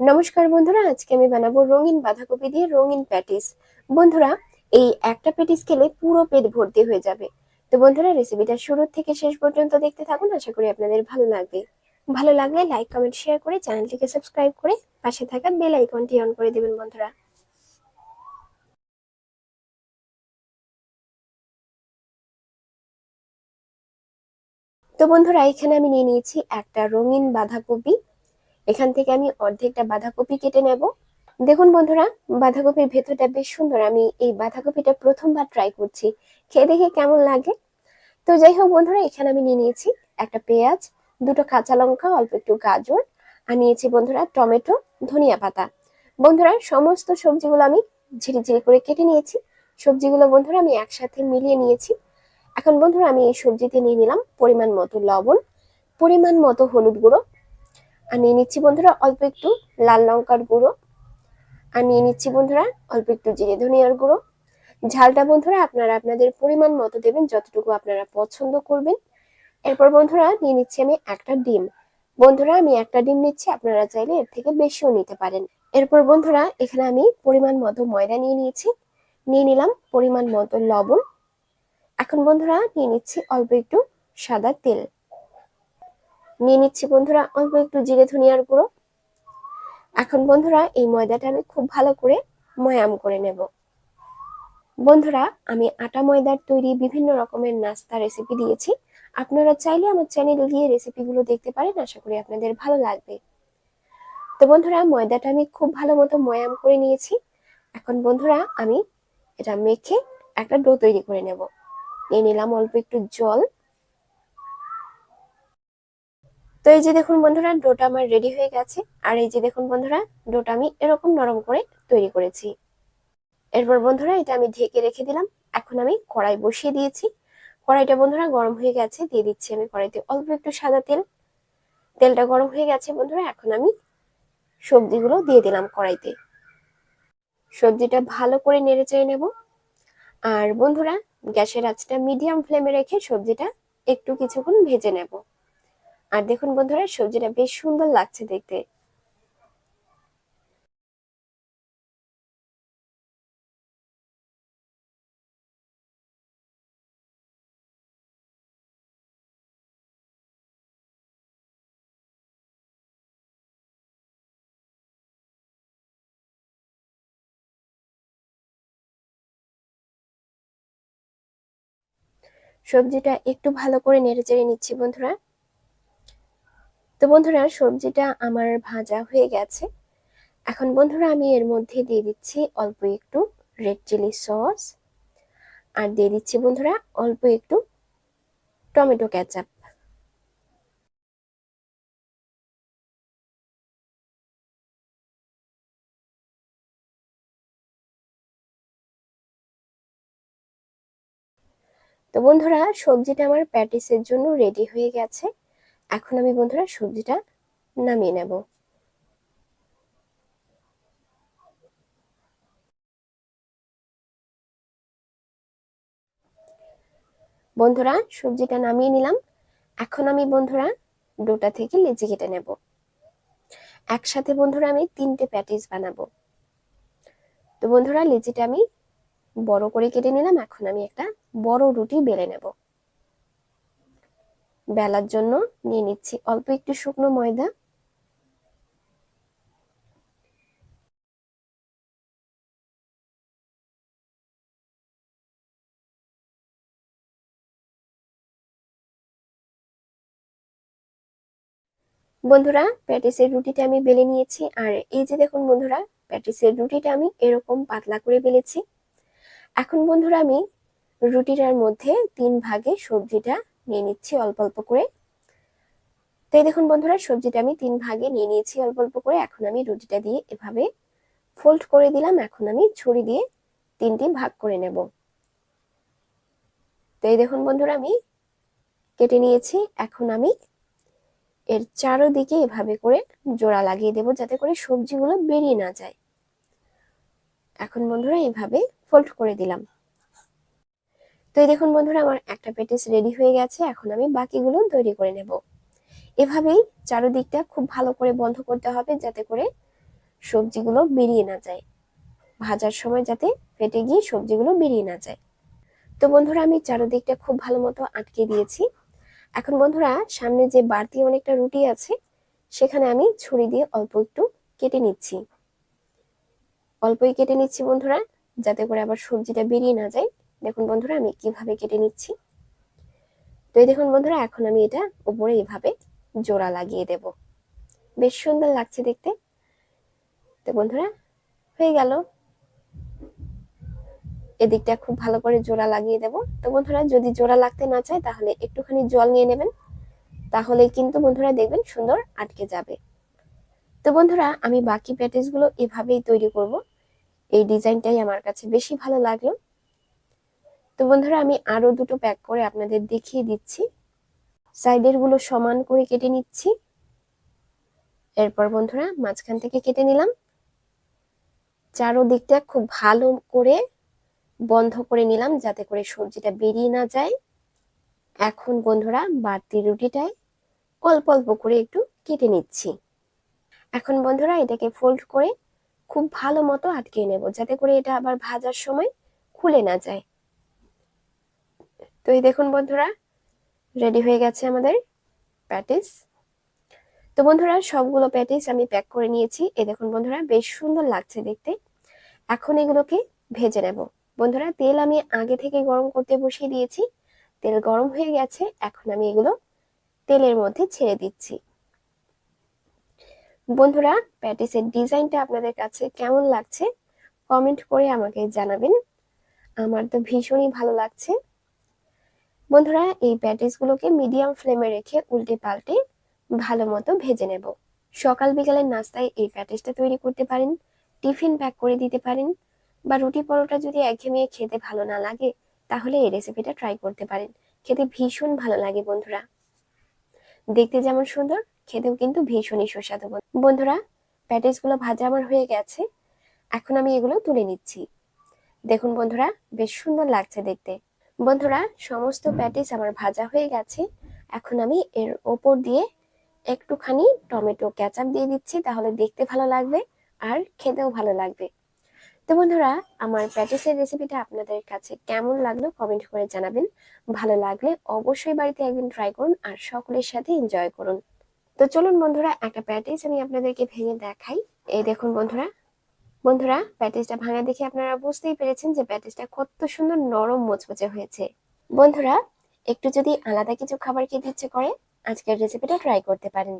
নমস্কার বন্ধুরা, আজকে আমি বানাবো রঙিন বাঁধাকপি দিয়ে রঙিন প্যাটিস। বন্ধুরা, এই একটা প্যাটিস খেলে পুরো পেট ভর্তি হয়ে যাবে। তো বন্ধুরা, রেসিপিটা শুরু থেকে শেষ পর্যন্ত দেখতে থাকুন, আশা করি আপনাদের ভালো লাগবে। ভালো লাগলে লাইক, কমেন্ট শেয়ার করে চ্যানেলটিকে সাবস্ক্রাইব করে পাশে থাকা বেল আইকনটি অন করে দেবেন বন্ধুরা। তো বন্ধুরা, এখানে আমি নিয়ে নিয়েছি একটা রঙিন বাঁধাকপি। এখান থেকে আমি অর্ধেকটা বাঁধাকপি কেটে নেব। দেখুন বন্ধুরা, বাঁধাকপির ভেতরটা বেশ সুন্দর। আমি এই বাঁধাকপিটা প্রথমবার ট্রাই করছি। খেয়ে দেখে কেমন লাগে। তো যাই হোক বন্ধুরা, এখানে আমি নিয়ে নিয়েছি একটা পেঁয়াজ, দুটো কাঁচা লঙ্কা, অল্প একটু গাজর, আর নিয়েছি বন্ধুরা টমেটো, ধনিয়া পাতা। বন্ধুরা, সমস্ত সবজিগুলো আমি ঝিরি ঝিরি করে কেটে নিয়েছি। সবজিগুলো বন্ধুরা আমি একসাথে মিলিয়ে নিয়েছি। এখন বন্ধুরা আমি এই সবজিতে নিয়ে নিলাম পরিমাণ মতো লবণ, পরিমাণ মতো হলুদ গুঁড়ো আর নিয়ে নিচ্ছি বন্ধুরা অল্প একটু লাল লঙ্কার গুঁড়ো। আর নিয়ে নিচ্ছি বন্ধুরা অল্প একটু জিরে ধনিয়ার গুঁড়ো। ঝালটা বন্ধুরা আপনারা আপনাদের পরিমাণ মতো দেবেন, যতটুকু আপনারা পছন্দ করবেন। এরপর বন্ধুরা নিয়ে নিচ্ছি আমি একটা ডিম। বন্ধুরা আমি একটা ডিম নিচ্ছি, আপনারা চাইলে এর থেকে বেশিও নিতে পারেন। এরপর বন্ধুরা এখানে আমি পরিমাণ মতো ময়দা নিয়ে নিয়েছি। নিয়ে নিলাম পরিমাণ মতো লবণ। এখন বন্ধুরা নিয়ে নিচ্ছি অল্প একটু সাদা তেল। নিয়ে নিচ্ছি বন্ধুরা। অল্প একটু জিরে ধনিয়ার গুঁড়ো। এখন বন্ধুরা, এই ময়দাটা আমি খুব ভালো করে ময়াম করে নেব। বন্ধুরা, আমি আটা ময়দার তৈরি বিভিন্ন রকমের নাস্তা রেসিপি দিয়েছি। আপনারা চাইলে আমার চ্যানেলে গিয়ে রেসিপিগুলো দেখতে পারেন, আশা করি আপনাদের ভালো লাগবে। তো বন্ধুরা, ময়দাটা আমি খুব ভালো মতো ময়াম করে নিয়েছি। এখন বন্ধুরা, আমি এটা মেখে একটা ডো তৈরি করে নেব। নিয়ে নিলাম অল্প একটু জল। তো এই যে দেখুন বন্ধুরা, ডোটা আমার রেডি হয়ে গেছে। আর এই যে দেখুন বন্ধুরা, ডোটা আমি এরকম নরম করে তৈরি করেছি। এরপর বন্ধুরা, এটা আমি ঢেকে রেখে দিলাম। এখন আমি কড়াই বসিয়ে দিয়েছি। কড়াইটা বন্ধুরা গরম হয়ে গেছে, দিয়ে দিচ্ছি আমি কড়াইতে অল্প একটু সাদা তেল। তেলটা গরম হয়ে গেছে বন্ধুরা, এখন আমি সবজিগুলো দিয়ে দিলাম কড়াইতে। সবজিটা ভালো করে নেড়ে চেয়ে নেব। আর বন্ধুরা, গ্যাসের আঁচটা মিডিয়াম ফ্লেমে রেখে সবজিটা একটু কিছুক্ষণ ভেজে নেব। আর দেখুন বন্ধুরা, সবজিটা বেশ সুন্দর লাগছে দেখতে। সবজিটা একটু ভালো করে নেড়ে চেড়ে নিচ্ছি বন্ধুরা। তো বন্ধুরা, সবজিটা আমার ভাজা হয়ে গেছে। এখন বন্ধুরা, আমি এর মধ্যে দিয়ে দিচ্ছি অল্প একটু রেড চিলি সস। আর দিয়ে দিচ্ছি বন্ধুরা, অল্প একটু টমেটো ক্যাচাপ তো বন্ধুরা, সবজিটা আমার প্যাটিসের জন্য রেডি হয়ে গেছে। এখন আমি বন্ধুরা সবজিটা নামিয়ে নেব। বন্ধুরা সবজিটা নামিয়ে নিলাম। এখন আমি বন্ধুরা ডোটা থেকে লেচি কেটে নেব। একসাথে বন্ধুরা আমি তিনটে প্যাটিস বানাবো। তো বন্ধুরা লেচিটা আমি বড় করে কেটে নিলাম। এখন আমি একটা বড় রুটি বেলে নেব। বেলার জন্য নিয়ে নিচ্ছি। অল্প একটু শুকনো ময়দা। বন্ধুরা, প্যাটিসের রুটিটা আমি বেলে নিয়েছি। আর এই যে দেখুন বন্ধুরা, প্যাটিসের রুটিটা আমি এরকম পাতলা করে বেলেছি। এখন বন্ধুরা আমি রুটিটার মধ্যে তিন ভাগে সবজিটা নিয়ে নিচ্ছি অল্প অল্প করে। তো দেখুন বন্ধুরা, সবজিটা আমি তিন ভাগে নিয়ে নিয়েছি অল্প অল্প করে। এখন আমি রুটিটা দিয়ে এভাবে ফোল্ড করে দিলাম। এখন আমি ছুরি দিয়ে তিনটি ভাগ করে নেব। তো এই দেখুন বন্ধুরা, আমি কেটে নিয়েছি। এখন আমি এর চারোদিকে এভাবে করে জোড়া লাগিয়ে দেব যাতে করে সবজিগুলো বেরিয়ে না যায়। এখন বন্ধুরা, এইভাবে ফোল্ড করে দিলাম। তো এই দেখুন বন্ধুরা, আমার একটা পেটিস রেডি হয়ে গেছে। এখন আমি বাকিগুলো তৈরি করে নেব। এভাবেই চারোদিকটা খুব ভালো করে বন্ধ করতে হবে যাতে করে সবজিগুলো বেরিয়ে না যায়। ভাজার সময় যাতে ফেটে গিয়ে সবজিগুলো বেরিয়ে না যায়। তো বন্ধুরা, আমি চারদিকটা খুব ভালো মতো আটকে দিয়েছি। এখন বন্ধুরা, সামনে যে বাড়তি অনেকটা রুটি আছে, সেখানে আমি ছুরি দিয়ে অল্প একটু কেটে নিচ্ছি। অল্পই কেটে নিচ্ছি বন্ধুরা, যাতে করে আবার সবজিটা বেরিয়ে না যায়। দেখুন বন্ধুরা, আমি কীভাবে কেটে নিচ্ছি। তো এই দেখুন বন্ধুরা, এখন আমি এটা উপরে এইভাবে জোড়া লাগিয়ে দেব। বেশ সুন্দর লাগছে দেখতে। তো বন্ধুরা, হয়ে গেল। এদিকটা খুব ভালো করে জোড়া লাগিয়ে দেব। তো বন্ধুরা, যদি জোড়া লাগতে না চায়, তাহলে একটুখানি জল নিয়ে নেবেন। তাহলে কিন্তু বন্ধুরা দেখবেন সুন্দর আটকে যাবে। তো বন্ধুরা, আমি বাকি প্যাটিসগুলো এভাবেই তৈরি করব। এই ডিজাইনটাই আমার কাছে বেশি ভালো লাগল। তো বন্ধুরা, আমি আরও দুটো প্যাক করে আপনাদের দেখিয়ে দিচ্ছি। সাইডেরগুলো সমান করে কেটে নিচ্ছি। এরপর বন্ধুরা, মাঝখান থেকে কেটে নিলাম। চারোদিকটা খুব ভালো করে বন্ধ করে নিলাম, যাতে করে সবজিটা বেরিয়ে না যায়। এখন বন্ধুরা, বাড়তি রুটিটায় অল্প অল্প করে একটু কেটে নিচ্ছি। এখন বন্ধুরা, এটাকে ফোল্ড করে খুব ভালো মতো আটকে নেব, যাতে করে এটা আবার ভাজার সময় খুলে না যায়। তো এই দেখুন বন্ধুরা রেডি হয়ে গেছে আমাদের প্যাটিস তো বন্ধুরা, সবগুলো প্যাটিস আমি প্যাক করে নিয়েছি। এ দেখুন বন্ধুরা, বেশ সুন্দর লাগছে দেখতে। এখন এগুলোকে ভেজে নেব। বন্ধুরা, তেল আমি আগে থেকে গরম করতে বসিয়ে দিয়েছি। তেল গরম হয়ে গেছে, এখন আমি এগুলো তেলের মধ্যে ছেড়ে দিচ্ছি। বন্ধুরা প্যাটিসের ডিজাইনটা আপনাদের কাছে কেমন লাগছে? কমেন্ট করে আমাকে জানাবেন। আমার তো ভীষণই ভালো লাগছে। বন্ধুরা, এই প্যাটিসগুলোকে মিডিয়াম ফ্লেমে রেখে উল্টে পাল্টে ভালো মতো ভেজে নেব। সকাল বিকালের নাস্তায় এই প্যাটিসটা তৈরি করতে পারেন, টিফিন প্যাক করে দিতে পারেন, বা রুটি পরোটা যদি একঘেয়েমি খেতে ভালো না লাগে, তাহলে এই রেসিপিটা ট্রাই করতে পারেন। খেতে ভীষণ ভালো লাগে বন্ধুরা। দেখতে যেমন সুন্দর, খেতেও কিন্তু ভীষণই সুস্বাদু বন্ধুরা, প্যাটিসগুলো ভাজা আমার হয়ে গেছে। এখন আমি এগুলো তুলে নিচ্ছি। দেখুন বন্ধুরা, বেশ সুন্দর লাগছে দেখতে। বন্ধুরা, সমস্ত প্যাটিস আমার ভাজা হয়ে গেছে। এখন আমি এর ওপর দিয়ে একটুখানি টমেটো ক্যাচাপ দিয়ে দিচ্ছি, তাহলে দেখতে ভালো লাগবে আর খেতেও ভালো লাগবে। তো বন্ধুরা, আমার প্যাটিসের রেসিপিটা আপনাদের কাছে কেমন লাগল কমেন্ট করে জানাবেন। ভালো লাগলে অবশ্যই বাড়িতে একদিন ট্রাই করুন আর সকলের সাথে এনজয় করুন। তো চলুন বন্ধুরা, একটা প্যাটিস আমি আপনাদেরকে ভেঙে দেখাই। এই দেখুন বন্ধুরা বন্ধুরা প্যাটিসটা ভাঙা দেখে আপনারা বুঝতেই পেরেছেন যে প্যাটিসটা কত সুন্দর নরম মোচমোচে হয়েছে। বন্ধুরা, একটু যদি আলাদা কিছু খাবার খেতে ইচ্ছে করে, আজকের রেসিপিটা ট্রাই করতে পারেন।